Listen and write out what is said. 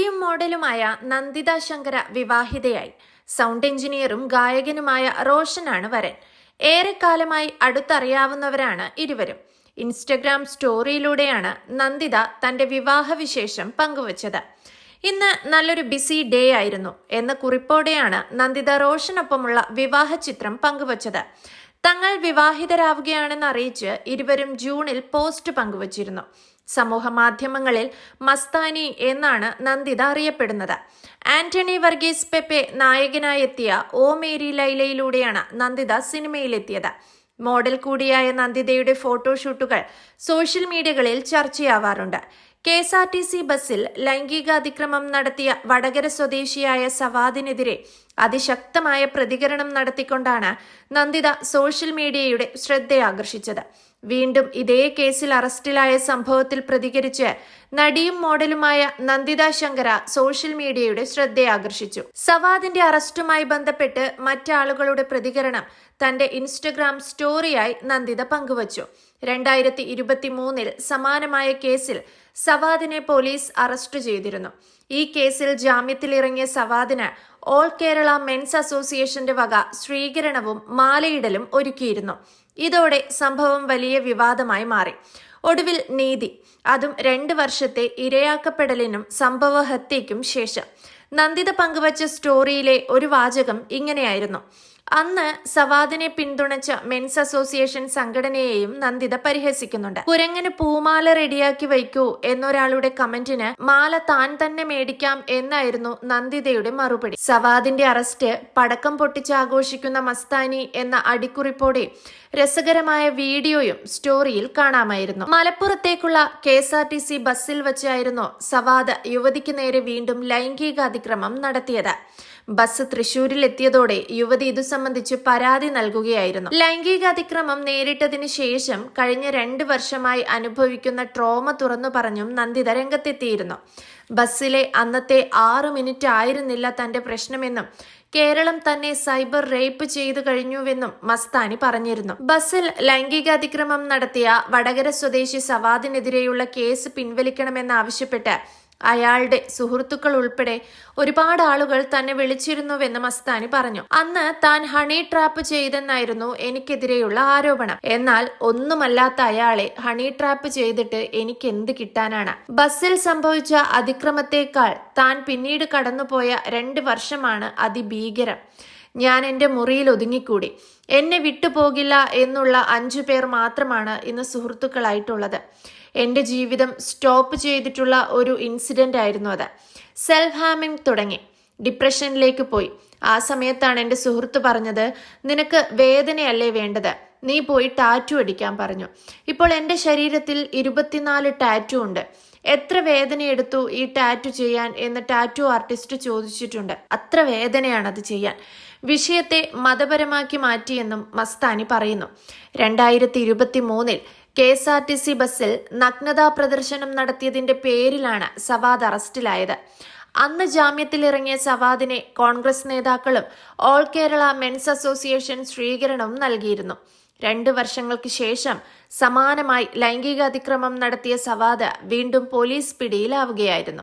നടിയും മോഡലുമായ നന്ദിത ശങ്കര വിവാഹിതയായി. സൗണ്ട് എഞ്ചിനീയറും ഗായകനുമായ റോഷനാണ് വരൻ. ഏറെക്കാലമായി അടുത്തറിയാവുന്നവരാണ് ഇരുവരും. ഇൻസ്റ്റഗ്രാം സ്റ്റോറിയിലൂടെയാണ് നന്ദിത തന്റെ വിവാഹവിശേഷം പങ്കുവച്ചത്. ഇന്ന് നല്ലൊരു ബിസി ഡേ ആയിരുന്നു. എന്ന കുറിപ്പോടെയാണ് നന്ദിത റോഷനൊപ്പമുള്ള വിവാഹ ചിത്രം പങ്കുവച്ചത്. തങ്ങൾ വിവാഹിതരാവുകയാണെന്ന് അറിയിച്ച് ഇരുവരും ജൂണിൽ പോസ്റ്റ് പങ്കുവച്ചിരുന്നു. സമൂഹ മാധ്യമങ്ങളിൽ മസ്താനി എന്നാണ് നന്ദിത അറിയപ്പെടുന്നത്. ആന്റണി വർഗീസ് പെപ്പെ നായകനായി എത്തിയ ഓ മേരി ലൈലയിലൂടെയാണ് നന്ദിത സിനിമയിലെത്തിയത്. മോഡൽ കൂടിയായ നന്ദിതയുടെ ഫോട്ടോഷൂട്ടുകൾ സോഷ്യൽ മീഡിയകളിൽ ചർച്ചയാവാറുണ്ട്. K S R T C ബസ്സിൽ ലൈംഗിക അതിക്രമം നടത്തിയ വടകര സ്വദേശിയായ സവാദിനെതിരെ അതിശക്തമായ പ്രതികരണം നടത്തിക്കൊണ്ടാണ് നന്ദിത സോഷ്യൽ മീഡിയയുടെ ശ്രദ്ധയാകർഷിച്ചത്. വീണ്ടും ഇതേ കേസിൽ അറസ്റ്റിലായ സംഭവത്തിൽ പ്രതികരിച്ച് നടിയും മോഡലുമായ നന്ദിത ശങ്കര സോഷ്യൽ മീഡിയയുടെ ശ്രദ്ധയാകർഷിച്ചു. സവാദിന്റെ അറസ്റ്റുമായി ബന്ധപ്പെട്ട് മറ്റാളുകളുടെ പ്രതികരണം തന്റെ ഇൻസ്റ്റഗ്രാം സ്റ്റോറിയായി നന്ദിത പങ്കുവച്ചു. രണ്ടായിരത്തി ഇരുപത്തി മൂന്നിൽ സമാനമായ കേസിൽ സവാദിനെ പോലീസ് അറസ്റ്റ് ചെയ്തിരുന്നു. ഈ കേസിൽ ജാമ്യത്തിലിറങ്ങിയ സവാദിന് ഓൾ കേരള മെൻസ് അസോസിയേഷന്റെ വക സ്വീകരണവും മാലയിടലും ഒരുക്കിയിരുന്നു. ഇതോടെ സംഭവം വലിയ വിവാദമായി മാറി. ഒടുവിൽ നീതി അതും രണ്ട് വർഷത്തെ ഇരയാക്കപ്പെടലിനും സംഭവഹത്യയ്ക്കും ശേഷം. നന്ദിത പങ്കുവച്ച സ്റ്റോറിയിലെ ഒരു വാചകം ഇങ്ങനെയായിരുന്നു. അന്ന് സവാദിനെ പിന്തുണച്ച മെൻസ് അസോസിയേഷൻ സംഘടനയെയും നന്ദിത പരിഹസിക്കുന്നുണ്ട്. കുരങ്ങന് പൂമാല റെഡിയാക്കി വയ്ക്കൂ എന്നൊരാളുടെ കമന്റിന് മാല താൻ തന്നെ മേടിക്കാം എന്നായിരുന്നു നന്ദിതയുടെ മറുപടി. സവാദിന്റെ അറസ്റ്റ് പടക്കം പൊട്ടിച്ച് ആഘോഷിക്കുന്ന മസ്താനി എന്ന അടിക്കുറിപ്പോടെ രസകരമായ വീഡിയോയും സ്റ്റോറിയിൽ കാണാമായിരുന്നു. മലപ്പുറത്തേക്കുള്ള K S R T C ബസ്സിൽ വച്ചായിരുന്നു സവാദ് യുവതിക്ക് നേരെ വീണ്ടും ലൈംഗിക അതിക്രമം നടത്തിയത്. ബസ് തൃശൂരിൽ എത്തിയതോടെ യുവതി ഇതു സംബന്ധിച്ച് പരാതി നൽകുകയായിരുന്നു. ലൈംഗിക അതിക്രമം നേരിട്ടതിനു ശേഷം കഴിഞ്ഞ രണ്ട് വർഷമായി അനുഭവിക്കുന്ന ട്രോമ തുറന്നു പറഞ്ഞും നന്ദിത രംഗത്തെത്തിയിരുന്നു. ബസ്സിലെ അന്നത്തെ ആറ് മിനിറ്റ് ആയിരുന്നില്ല തന്റെ പ്രശ്നമെന്നും കേരളം തന്നെ സൈബർ റേപ്പ് ചെയ്തു കഴിഞ്ഞുവെന്നും മസ്താനി പറഞ്ഞിരുന്നു. ബസ്സിൽ ലൈംഗികാതിക്രമം നടത്തിയ വടകര സ്വദേശി സവാദിനെതിരെയുള്ള കേസ് പിൻവലിക്കണമെന്നാവശ്യപ്പെട്ട് അയാളുടെ സുഹൃത്തുക്കൾ ഉൾപ്പെടെ ഒരുപാട് ആളുകൾ തന്നെ വിളിച്ചിരുന്നുവെന്ന് മസ്താനി പറഞ്ഞു. അന്ന് താൻ ഹണി ട്രാപ്പ് ചെയ്തെന്നായിരുന്നു എനിക്കെതിരെയുള്ള ആരോപണം. എന്നാൽ ഒന്നുമല്ലാത്ത അയാളെ ഹണി ട്രാപ്പ് ചെയ്തിട്ട് എനിക്ക് എന്ത് കിട്ടാനാണ്? ബസ്സിൽ സംഭവിച്ച അതിക്രമത്തെക്കാൾ താൻ പിന്നീട് കടന്നുപോയ രണ്ട് വർഷമാണ് അതിഭീകരം. ഞാൻ എന്റെ മുറിയിൽ ഒതുങ്ങിക്കൂടി? എന്നെ വിട്ടുപോകില്ല എന്നുള്ള അഞ്ചു പേർ മാത്രമാണ് ഇന്ന് സുഹൃത്തുക്കളായിട്ടുള്ളത്. എന്റെ ജീവിതം സ്റ്റോപ്പ് ചെയ്തിട്ടുള്ള ഒരു ഇൻസിഡന്റ് ആയിരുന്നു അത്. സെൽഫ് ഹാമിംഗ് തുടങ്ങി. ഡിപ്രഷനിലേക്ക് പോയി. ആ സമയത്താണ് എന്റെ സുഹൃത്ത് പറഞ്ഞത് നിനക്ക് വേദനയല്ലേ വേണ്ടത്? നീ പോയി ടാറ്റു അടിക്കാൻ പറഞ്ഞു. ഇപ്പോൾ എന്റെ ശരീരത്തിൽ ഇരുപത്തിനാല് ടാറ്റു ഉണ്ട്. എത്ര വേദന എടുത്തു ഈ ടാറ്റു ചെയ്യാൻ എന്ന് ടാറ്റു ആർട്ടിസ്റ്റ് ചോദിച്ചിട്ടുണ്ട്. അത്ര വേദനയാണ് അത് ചെയ്യാൻ. വിഷയത്തെ മതപരമാക്കി മാറ്റിയെന്നും മസ്താനി പറയുന്നു. രണ്ടായിരത്തി ഇരുപത്തി മൂന്നിൽ K S R T C ബസ്സിൽ നഗ്നതാ പ്രദർശനം നടത്തിയതിന്റെ പേരിലാണ് സവാദ് അറസ്റ്റിലായത്. അന്ന് ജാമ്യത്തിലിറങ്ങിയ സവാദിനെ കോൺഗ്രസ് നേതാക്കളും ഓൾ കേരള മെൻസ് അസോസിയേഷൻ സ്വീകരണവും നൽകിയിരുന്നു. രണ്ട് വർഷങ്ങൾക്ക് ശേഷം സമാനമായി ലൈംഗിക അതിക്രമം നടത്തിയ സവാദ് വീണ്ടും പോലീസ് പിടിയിലാവുകയായിരുന്നു.